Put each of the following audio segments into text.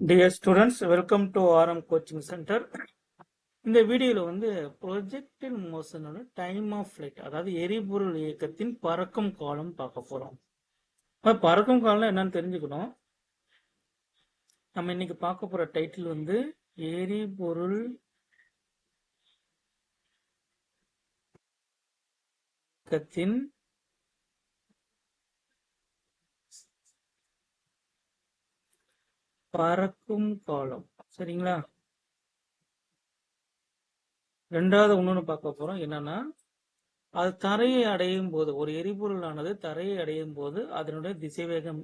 Dear students welcome to RM coaching centre இந்த வீடியோவில் வந்து ப்ரொஜெக்டில் மோஷனோட டைம் ஆஃப் ஃப்ளைட் அதாவது எரிபொருள் இயக்கத்தின் பறக்கும் காலம் பார்க்க போகிறோம் பறக்கும் காலம் என்னன்னு தெரிஞ்சுக்கணும். நம்ம இன்னைக்கு பார்க்க போகிற டைட்டில் வந்து எரிபொருள் இயக்கத்தின் பறக்கும் காலம் சரிங்களா? ரெண்டாவது இன்னொன்று பார்க்க போறோம். என்னன்னா அது தரையை அடையும் போது ஒரு எரிபொருளானது தரையை அடையும் போது அதனுடைய திசைவேகம்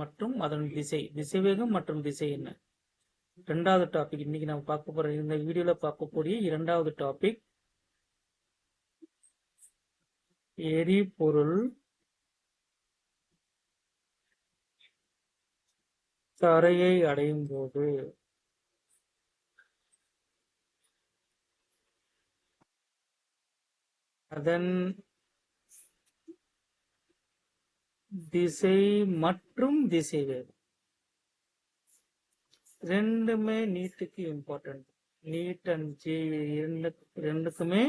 மற்றும் அதன் திசை. திசைவேகம் மற்றும் திசை என்ன? ரெண்டாவது டாபிக் இன்னைக்கு நம்ம பார்க்க போற இந்த வீடியோல பார்க்கக்கூடிய இரண்டாவது டாபிக் எரிபொருள் தரையை அடையும் போது அதன் திசை மற்றும் திசைவேகம் ரெண்டுமே நீட்டுக்கு இம்பார்ட்டன்ட் நீட் அண்ட் ஜி இரண்டு ரெண்டுக்குமே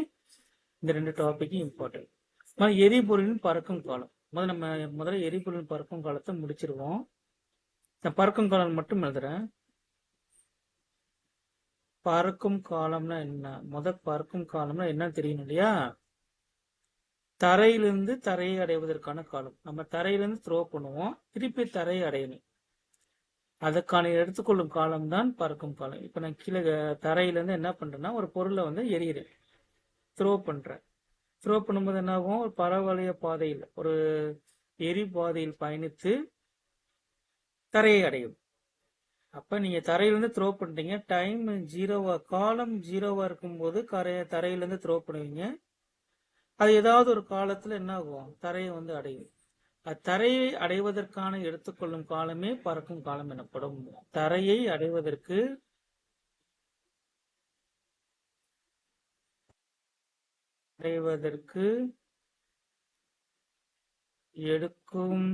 இந்த ரெண்டு டாபிக் இம்பார்ட்டன்ட் எரிபொருளின் பறக்கும் காலம். முதல்ல நம்ம முதல்ல எரிபொருளின் பறக்கும் காலத்தை முடிச்சிருவோம். நான் பறக்கும் காலம் மட்டும் எழுதுறேன். பறக்கும் காலம்னா என்ன? முத பறக்கும் காலம்னா என்ன தெரியணும் இல்லையா? தரையிலிருந்து தரையை அடைவதற்கான காலம். நம்ம தரையிலிருந்து த்ரோ பண்ணுவோம். திருப்பி தரையை அடையணும். அதுக்கான எடுத்துக்கொள்ளும் காலம் தான் பறக்கும் காலம். இப்போ நான் கீழே தரையிலேருந்து என்ன பண்ணுறேன்னா ஒரு பொருளை வந்து எரியிறேன் த்ரோ பண்ணுறேன் த்ரோ பண்ணும்போது என்னாகும்? ஒரு பரவளைய பாதையில் ஒரு எரி பாதையில் பயணித்து தரையை அடையும். அப்போ நீங்கள் தரையிலேருந்து த்ரோ பண்ணுறீங்க டைம் ஜீரோவா காலம் ஜீரோவா இருக்கும்போது கரையை தரையிலேருந்து த்ரோ பண்ணுவீங்க. அது ஏதாவது ஒரு காலத்தில் என்ன ஆகும்? தரையை வந்து அடையும். அது தரையை அடைவதற்கான எடுத்துக்கொள்ளும் காலமே பறக்கும் காலம் எனப்படும். தரையை அடைவதற்கு அடைவதற்கு எடுக்கும்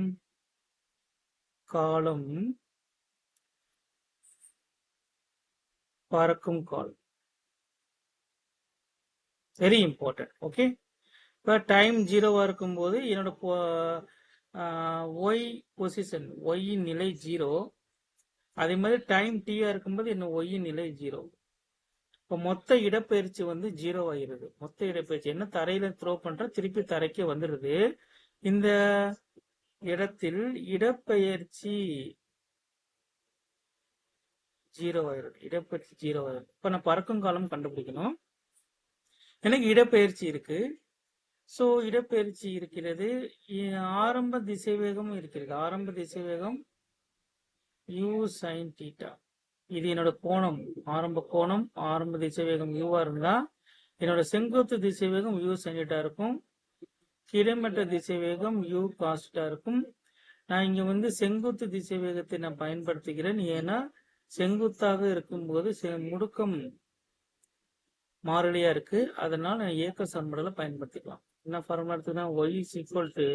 காலம் பறக்கும் காலம். வெரி இம்பார்ட்டன்ட் ஓகே இப்போ டைம் ஜீரோவாக இருக்கும்போது என்னோட ஒய் பொசிஷன் ஒய்யின் நிலை ஜீரோ அதே மாதிரி டைம் டீயா இருக்கும்போது என்ன ஒய்யின் நிலை ஜீரோ இப்போ மொத்த இடப்பெயர்ச்சி வந்து ஜீரோ ஆகிருது மொத்த இடப்பெயர்ச்சி என்ன தரையில த்ரோ பண்ற திருப்பி தரைக்கு வந்துடுது. இந்த இடத்தில் இடப்பெயர்ச்சி ஜீரோ ஆயிருது இடப்பெயர்ச்சி ஜீரோ ஆயிருது இப்போ நான் பறக்கும் காலம் கண்டுபிடிக்கணும். எனக்கு இடப்பெயர்ச்சி இருக்கு. ஸோ இடப்பெயர்ச்சி இருக்கிறது. ஆரம்ப திசைவேகம் இருக்கிறது. ஆரம்ப திசைவேகம் யூ சைன் டீட்டா இது என்னோட கோணம். ஆரம்ப கோணம் ஆரம்ப திசைவேகம் யூவா இருந்தா என்னோட செங்குத்து திசைவேகம் யூ சைன் டீட்டா இருக்கும். கிடைமட்ட திசைவேகம் யூ காஸ்டா இருக்கும். நான் இங்க வந்து செங்குத்து திசைவேகத்தை நான் பயன்படுத்துகிறேன். ஏன்னா செங்குத்தாக இருக்கும்போது செ- முடுக்கம் மாறிலியா இருக்கு. அதனால நான் இயக்க சமன்பாடுல பயன்படுத்திக்கலாம். என்ன formula எடுத்துனா Y is equal to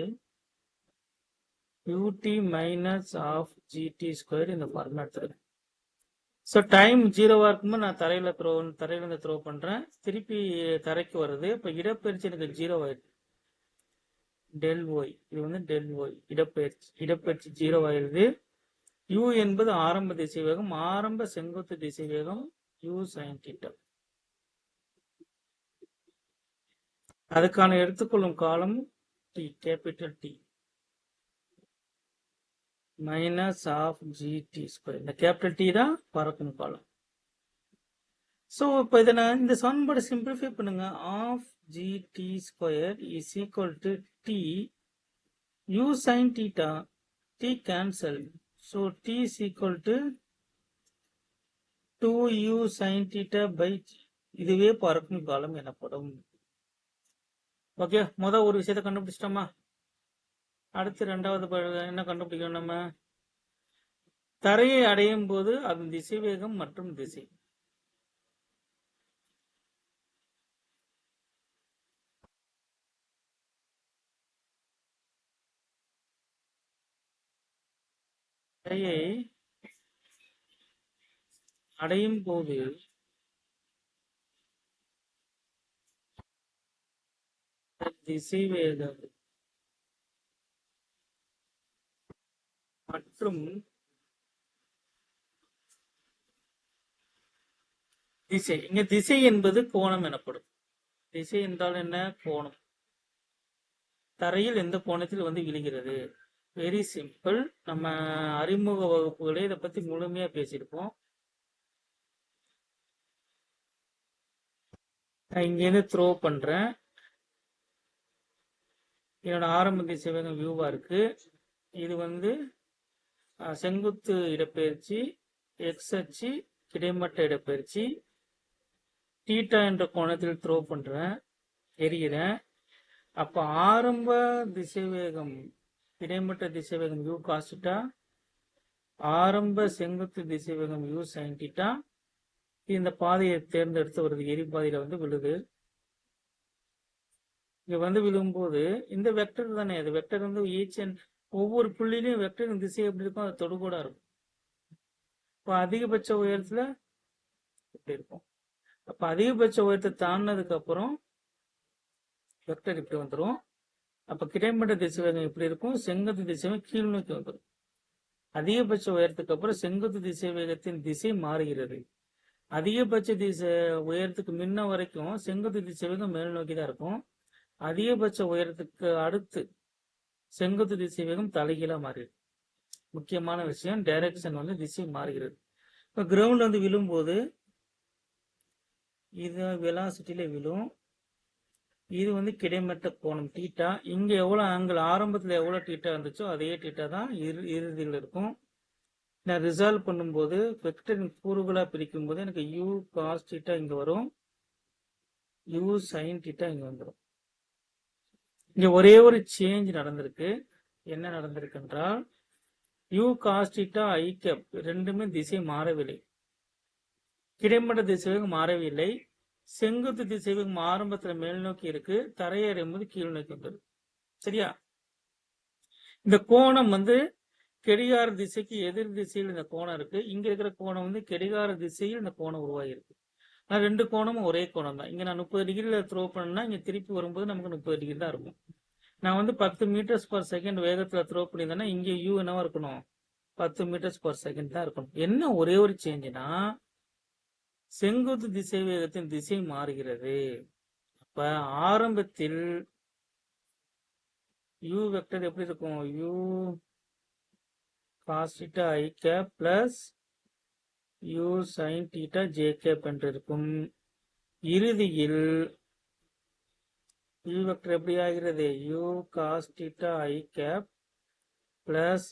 U T minus half G T square இந்த ஃபார்முலா எடுத்துருக்கேன் ஸோ டைம் ஜீரோவாக இருக்கும்போது நான் தரையில் த்ரோ தரையிலேருந்து த்ரோ பண்ணுறேன் திருப்பி தரைக்கு வருது இப்போ இடப்பெயர்ச்சி எனக்கு ஜீரோ ஆயிடுது டெல் ஒய் இது வந்து டெல் ஒய் இடப்பெயர்ச்சி இடப்பெயர்ச்சி ஜீரோ ஆயிடுது. யூ என்பது ஆரம்ப திசைவேகம் ஆரம்ப செங்குத்து திசைவேகம் யூ சைன் தீட்டா அதுக்கான எடுத்துக்கொள்ளும் காலம் T capital T minus half G T square இந்த கேபிட்டல் டி தான் பறக்கும் காலம். ஸோ இப்போ இதை நான் இந்த சமன்பாடு சிம்பிளிஃபை பண்ணுங்க. Half G T square is equal to T U sin theta t cancel so t is equal to two U sine theta by இதுவே பறக்கும் காலம் எனப்படும். ஓகே முத ஒரு விஷயத்தை கண்டுபிடிச்சிட்டோமா? அடுத்து ரெண்டாவது ப- என்ன கண்டுபிடிக்கணும் நம்ம? தரையை அடையும் போது அதன் திசைவேகம் மற்றும் திசை. தரையை அடையும் போது திசைவேகம் மற்றும் திசை. இங்க திசை என்பது கோணம் எனப்படும். திசை என்றால் என்ன? கோணம். தரையில் எந்த கோணத்தில் வந்து விழுகிறது? வெரி சிம்பிள் நம்ம அறிமுக வகுப்புகளே இதை பத்தி முழுமையா பேசியிருப்போம். நான் இங்கேருந்து த்ரோ பண்றேன். என்னோட ஆரம்ப திசை வேகம் வியூவா இருக்கு. இது வந்து செங்குத்து இடப்பெயர்ச்சி எக்ஸ் அச்சு கிடைமட்ட இடப்பெயர்ச்சி. டீட்டா என்ற கோணத்தில் த்ரோ பண்றேன். எரிகிறேன் அப்போ ஆரம்ப திசைவேகம் கிடைமட்ட திசைவேகம் யூ காசுட்டா ஆரம்ப செங்குத்து திசைவேகம் யூ சைன் இந்த பாதையை தேர்ந்தெடுத்து வருது. எரிபாதையில வந்து விழுது. இங்க வந்து விழும்போது இந்த வெக்டர் தானே? அது வெக்டர் வந்து ஈச் அண்ட் ஒவ்வொரு புள்ளிலையும் வெக்டரின் திசை எப்படி இருக்கும் அது தொடுகோடா இருக்கும். இப்போ அதிகபட்ச உயரத்துல இப்படி இருக்கும். அப்ப அதிகபட்ச உயரத்தை தாண்டினதுக்கு அப்புறம் வெக்டர் இப்படி வந்துடும் அப்ப கிடைமட்ட திசைவேகம் எப்படி இருக்கும்? செங்குத்து திசைவேகம் கீழ் நோக்கி வந்துடும் அதிகபட்ச உயரத்துக்கு அப்புறம் செங்குத்து திசை வேகத்தின் திசை மாறுகிறது. அதிகபட்ச திசை உயரத்துக்கு முன்ன வரைக்கும் செங்குத்து திசை வேகம் மேல் நோக்கி தான் இருக்கும். அதிகபட்ச உயரத்துக்கு அடுத்து செங்குத்து திசை வேகம் தலைகீழா மாறிடுது. முக்கியமான விஷயம் டைரக்ஷன் வந்து திசை மாறுகிறது. இப்போ கிரவுண்ட் வந்து விழும்போது இது வெலாசிட்டியில விழும். இது வந்து கிடைமட்ட கோணம் டீட்டா இங்க எவ்வளோ ஆங்கிள் ஆரம்பத்தில் எவ்வளோ டீட்டா இருந்துச்சோ அதே டீட்டா தான் இறு இறுதியில் இருக்கும். நான் ரிசால்வ் பண்ணும்போது வெக்டரின் கூறுகளாக பிரிக்கும் போது எனக்கு யூ காஸ் டீட்டா இங்க வரும். யூ சைன் டீட்டா இங்க வந்துடும் இங்க ஒரே ஒரு சேஞ்ச் நடந்திருக்கு. என்ன நடந்திருக்கு என்றால் U cos theta I cap ரெண்டுமே திசை மாறவில்லை. கிடைமட்ட திசையாக மாறவில்லை. செங்குத்து திசைவேகம் ஆரம்பத்துல மேல் நோக்கி இருக்கு தரையேறும் போது கீழ் நோக்கி வந்துருக்கு சரியா? இந்த கோணம் வந்து கெடிகார திசைக்கு எதிர் திசையில் இந்த கோணம் இருக்கு. இங்க இருக்கிற கோணம் வந்து கெடிகார திசையில் இந்த கோணம் உருவாகிருக்கு ஆனா ரெண்டு கோணமும் ஒரே கோணம் தான். இங்க நான் முப்பது டிகிரியில த்ரோ பண்ணா இங்க திருப்பி வரும்போது நமக்கு முப்பது டிகிரி தான் இருக்கும். நான் வந்து பத்து மீட்டர்ஸ் பர் செகண்ட் வேகத்துல த்ரோ பண்ணியிருந்தேன்னா இங்க யூ என்னவா இருக்கணும்? பத்து மீட்டர்ஸ் பர் செகண்ட் தான் இருக்கணும். என்ன ஒரே ஒரு சேஞ்சுனா செங்குத்து திசை வேகத்தின் திசை மாறுகிறது. அப்ப ஆரம்பத்தில் யூ வெக்டர் எப்படி இருக்கும்? U cos theta I cap plus U sine theta J cap என்று இருக்கும். இறுதியில் யூ வெக்டர் எப்படி ஆகிறது? U cos theta I cap plus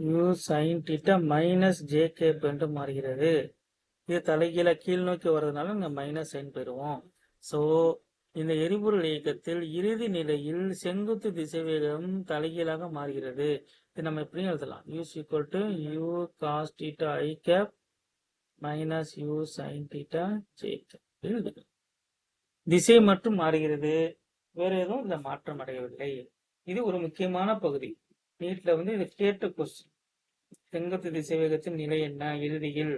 u sine theta minus J cap என்று மாறுகிறது. இது தலைகீழ கீழ் நோக்கி வர்றதுனால இங்க மைனஸ் சைன் பெறுவோம். சோ இந்த எரிபொருள் இயக்கத்தில் இறுதி நிலையில் செங்குத்து திசைவேகம் தலைகீழாக மாறுகிறது. இது நம்ம எப்படி எழுதலாம். U's equal to U cos theta I cap minus U sine theta J cap திசை மட்டும் மாறுகிறது. வேற எதுவும் இந்த மாற்றம் அடையவில்லை. இது ஒரு முக்கியமான பகுதி. நீட்ல வந்து இது கேட்ட கொஸ்டின் செங்குத்து திசைவேகத்தின் நிலை என்ன? இறுதியில்.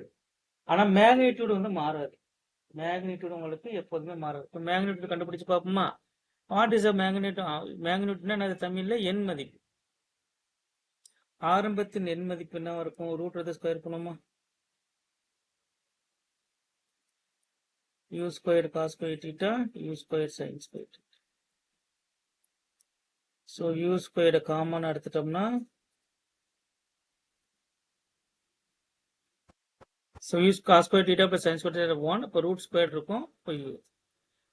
ஆனா மேக்னிடியூடு வந்து மாறாது. மேக்னிடியூடு உங்களுக்கு எப்போதுமே மாறாது. இப்போ மேக்னிடியூட் கண்டுபிடிச்சு பார்ப்போமா? வாட் இஸ் அ மேக்னிடியூட் மேக்னிடியூட்னா அது தமிழ்ல எண் மதிப்பு. ஆரம்பத்தின் எண் மதிப்பு என்ன இருக்கும்? ரூட் எடுத்து ஸ்கொயர் பண்ணுமா U square cos square U square sine square so U ஸ்கொயர்டை common எடுத்துட்டோம்னா so U cos square theta plus sine square theta one இப்போ ரூட் ஸ்கொயர் இருக்கும். இப்போ யூ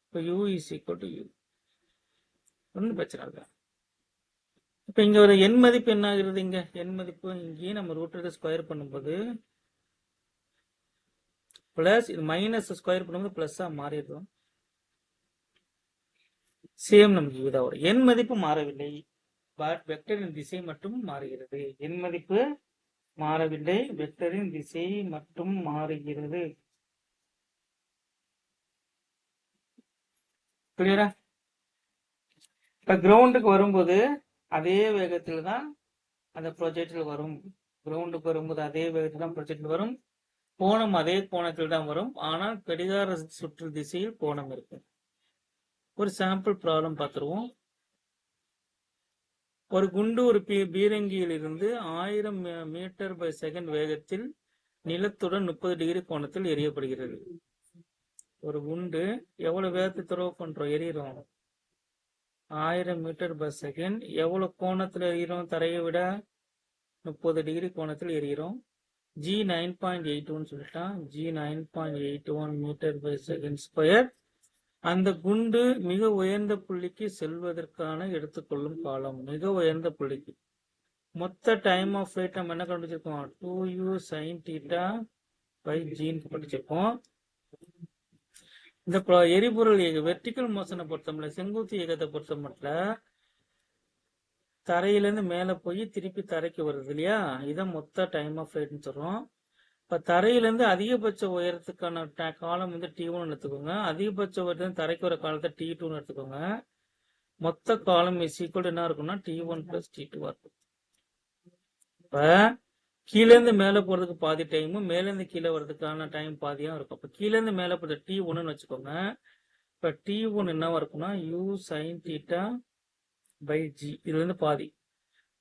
இப்போ U is equal to U ஒன்றும் பிரச்சனை இல்லை. இப்போ இங்கே ஒரு எண் மதிப்பு என்ன ஆகுறது இங்கே? எண் மதிப்பு இங்கேயும் நம்ம ரூட் எடுத்து ஸ்கொயர் பண்ணும்போது ப்ளஸ் இது மைனஸ் ஸ்கொயர் பண்ணும்போது ப்ளஸ்ஸாக மாறிடும் சேம் நமக்கு இதுதான் வரும் எண் மதிப்பு மாறவில்லை. பட் வெக்டரின் திசை மட்டும் மாறுகிறது. எண் மதிப்பு மாறவில்லை. வெக்டரின் திசை மட்டும் மாறுகிறது. கிளியரா இப்ப கிரவுண்டுக்கு வரும்போது அதே வேகத்தில் தான் அந்த ப்ரொஜெக்டில் வரும். கிரவுண்டுக்கு வரும்போது அதே வேகத்தில் தான் ப்ரொஜெக்டில் வரும். கோணம் அதே கோணத்தில் தான் வரும். ஆனால் கடிகார சுற்று திசையில் கோணம் இருக்கும் ஒரு சாம்பிள் ப்ராப்ளம் பார்த்துருவோம் ஒரு குண்டு ஒரு பீ பீரங்கியில் இருந்து ஆயிரம் மீட்டர் பை செகண்ட் வேகத்தில் நிலத்துடன் முப்பது டிகிரி கோணத்தில் எரியப்படுகிறது ஒரு குண்டு எவ்வளவு வேகத்தை துறவு பண்றோம்? எரியிறோம் ஆயிரம் மீட்டர் பர் செகண்ட் எவ்வளவு கோணத்தில் எரியிறோம் தரையை விட முப்பது டிகிரி கோணத்தில் எரியிறோம் G nine point eight one சொல்லிட்டான். G nine point eight one metre by second square அந்த குண்டு மிக உயர்ந்த புள்ளிக்கு செல்வதற்கான எடுத்துக்கொள்ளும் காலம். மிக உயர்ந்த புள்ளிக்கு. மொத்த டைம் ஆஃப் ஃபிளைட் நம்ம என்ன கண்டுபிடிச்சிருக்கோம்? Two U sine theta by G கண்டுபிடிச்சிருக்கோம். இந்த எரிபொருள் இயக்க வெர்டிக்கல் மோஷனை பொறுத்தமட்டில் செங்குத்து இயக்கத்தை பொறுத்தமட்டில் தரையிலேருந்து மேலே போய் திருப்பி தரைக்கு வருது இல்லையா? இதான் மொத்த டைம் ஆஃப் ஃபிளைட்னு சொல்கிறோம் இப்போ தரையிலேருந்து அதிகபட்ச உயரத்துக்கான ட காலம் வந்து டி ஒன் எடுத்துக்கோங்க. அதிகபட்ச உயரத்துலேருந்து தரைக்கு வர காலத்தை டி டூன்னு எடுத்துக்கோங்க. மொத்த காலம் இஸ் ஈக்குவல் என்ன இருக்கும்னா டி ஒன் பிளஸ் டி டூவாக இருக்கும். இப்போ கீழேருந்து மேலே போகிறதுக்கு பாதி டைமும் மேலேருந்து கீழே வர்றதுக்கான டைம் பாதியாக இருக்கும். இப்போ கீழேருந்து மேலே போகிறது டி ஒன்றுன்னு வச்சுக்கோங்க. இப்போ டி ஒன் என்னவாக இருக்கும்னா U sine theta by G இது வந்து பாதி.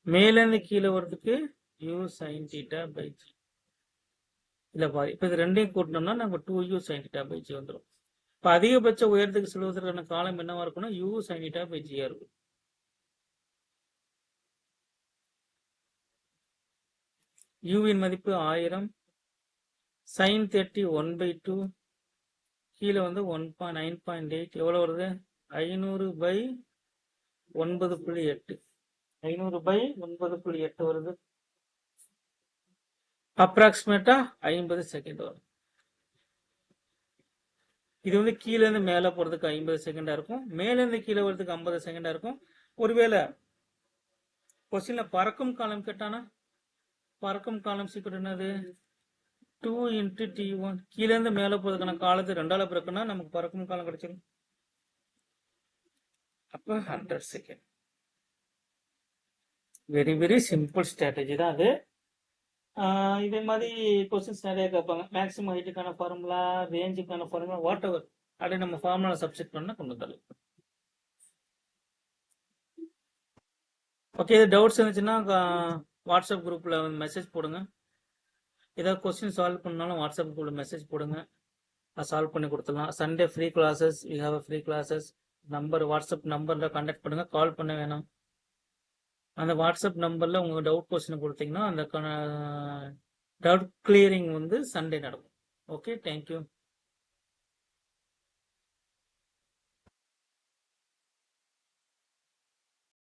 மேலேருந்து கீழே வர்றதுக்கு U sine theta by G இல்ல பாதி இப்போ இது ரெண்டையும் கூட்டினோம்னா நம்ம two U sine theta by G வந்துடும் இப்போ அதிகபட்ச உயரத்துக்கு செல்வதற்கான காலம் என்னவா இருக்கும்னா யூ சைன் தீட்டா பை ஜியா இருக்கும். யூவின் மதிப்பு ஆயிரம். Sine thirty one by two கீழே வந்து one point nine point eight எவ்வளோ வருது? ஐநூறு பை ஒன்பது புள்ளி எட்டு. ஐநூறு பை ஒன்பது புள்ளி எட்டு வருது. அப்ராக்சிமேட்டா ஐம்பது செகண்ட் வரும். இது வந்து கீழேருந்து இருந்து மேல போறதுக்கு ஐம்பது செகண்டா இருக்கும். மேல இருந்து கீழே வர்றதுக்கு ஐம்பது செகண்டா இருக்கும். ஒருவேளை கொஸ்டின்ல பறக்கும் காலம் கேட்டானா? பறக்கும் காலம் சீக்கிரம் என்னது? டூ இன்ட்டு டி ஒன் கீழே இருந்து மேல போறதுக்கான காலத்தை ரெண்டால பிறக்குன்னா நமக்கு பறக்கும் காலம் கிடைச்சிடும் அப்ப hundred second very very simple strategy தான் அது. இதே மாதிரி கொஸ்டின்ஸ் நிறைய கேட்பாங்க. மேக்ஸிமம் ஹைட்டுக்கான ஃபார்முலா ரேஞ்சுக்கான ஃபார்முலா வாட் எவர் அப்படியே நம்ம ஃபார்முலா சப்ஸ்டிட் பண்ண கொண்டு வந்துடலாம் ஓகே டவுட்ஸ் இருந்துச்சுன்னா வாட்ஸ்அப் குரூப்பில் வந்து மெசேஜ் போடுங்க. ஏதாவது கொஸ்டின் சால்வ் பண்ணாலும் வாட்ஸ்அப் குரூப்பில் மெசேஜ் போடுங்க. நான் சால்வ் பண்ணி கொடுத்துடலாம். Sunday free classes we have free classes number WhatsApp நம்பரில் கான்டாக்ட் பண்ணுங்கள் கால் பண்ண வேணாம். அந்த வாட்ஸ்அப் நம்பரில் உங்கள் டவுட் கொஸ்டின் கொடுத்தீங்கன்னா அந்த டவுட் கிளியரிங் வந்து சண்டே நடக்கும். Okay thank you